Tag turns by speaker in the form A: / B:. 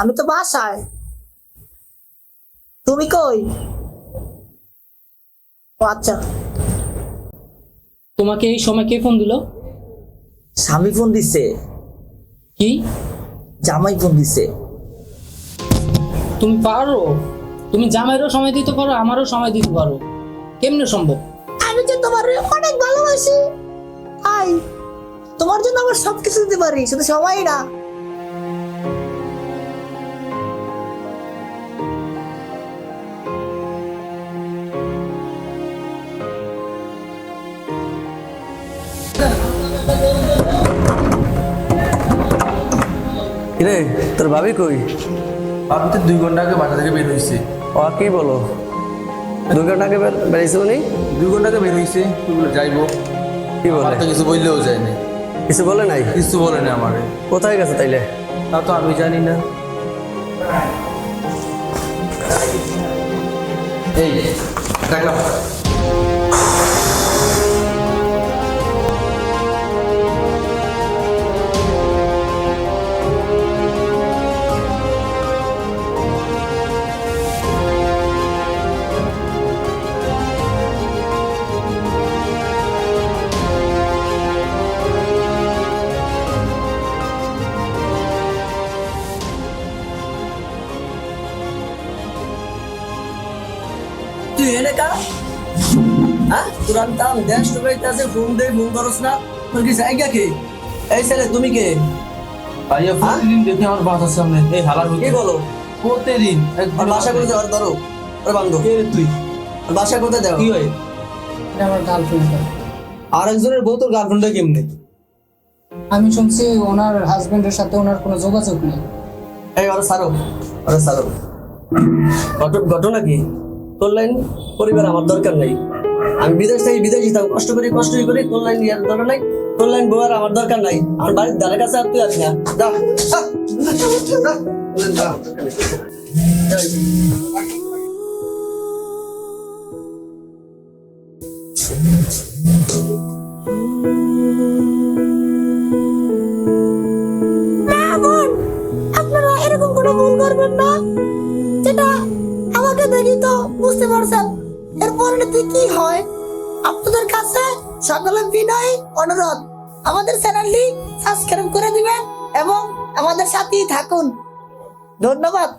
A: আমি তো বাসায়। তুমি কই? ও আচ্ছা।
B: তোমাকে এই সময় কে ফোন দিল?
A: স্বামী ফোন দিছে।
B: কি?
A: জামাই ফোন দিছে।
B: তুমি পারো? তুমি জামাইরও সময় দিতে পারো আমারও সময় দিতে পারো। কেমনে সম্ভব?
A: আমি যে তোমার অনেক ভালোবাসি। আই তোমার জন্য আমার সবকিছু দিতে পারি শুধু সবাই না।
C: কিরে তোর ভাবি কই?
D: আপনি তো দুই ঘণ্টা আগে বাসা থেকে বের হয়েছে
C: ও কি বলো? দুই ঘণ্টা আগে বের- বেরিয়েছে উনি
D: দুই ঘণ্টা আগে বের হয়েছে তুইগুলো যাইবো।
C: কি বলে?
D: তো কিছু বললেও যায়নি
C: কিছু বলে নাই?
D: কিছু বলে না আমারে।
C: কোথায় গেছে তাইলে?
D: তা তো আমি জানি না। এই দেখলাম
C: তুই এনে কা? হ্যাঁ? তোর আমি তাম দেশ তো আছে ফোন দে ফোন করস না। তোর কি জায়গা কে? এই ছেলে তুমি কে?
D: ভাইয়া প্রতিদিন দেখি আমার বাসার সামনে। এই হালার
C: কি বলো?
D: প্রতিদিন
C: আর বাসা করতে আর ধরো? ওর বান্ধব
D: কে তুই?
C: আর বাসা করতে দাও
D: কি হয়?
B: আমার গার্লফ্রেন্ড
C: আর একজনের বউ তোর গার্লফ্রেন্ডটা কেমনে?
B: আমি শুনছি ওনার হাজবেন্ডের সাথে ওনার কোনো যোগাযোগ নেই।
C: এই ওরা সারো। ওরা সারো। ঘট- ঘটনা কি? লাইন পরিবার আমার দরকার নাই। আমি বিদেশ থেকে বিদেশ যেতাম, কষ্ট করি কষ্ট করি কল্যাণ লাইন ইয়ার দরকার নাই। কল্যাণ লাইন বউ আমার দরকার নাই। আমার বাড়ির ধারে কাছে আর তুই আসি না। যা।
A: বুঝতে পারছেন? এর পরিণতি কি হয়? আপনাদের কাছে সকলে বিনয়, অনুরোধ। আমাদের চ্যানেলটি সাবস্ক্রাইব করে দিবেন এবং আমাদের সাথেই থাকুন। ধন্যবাদ।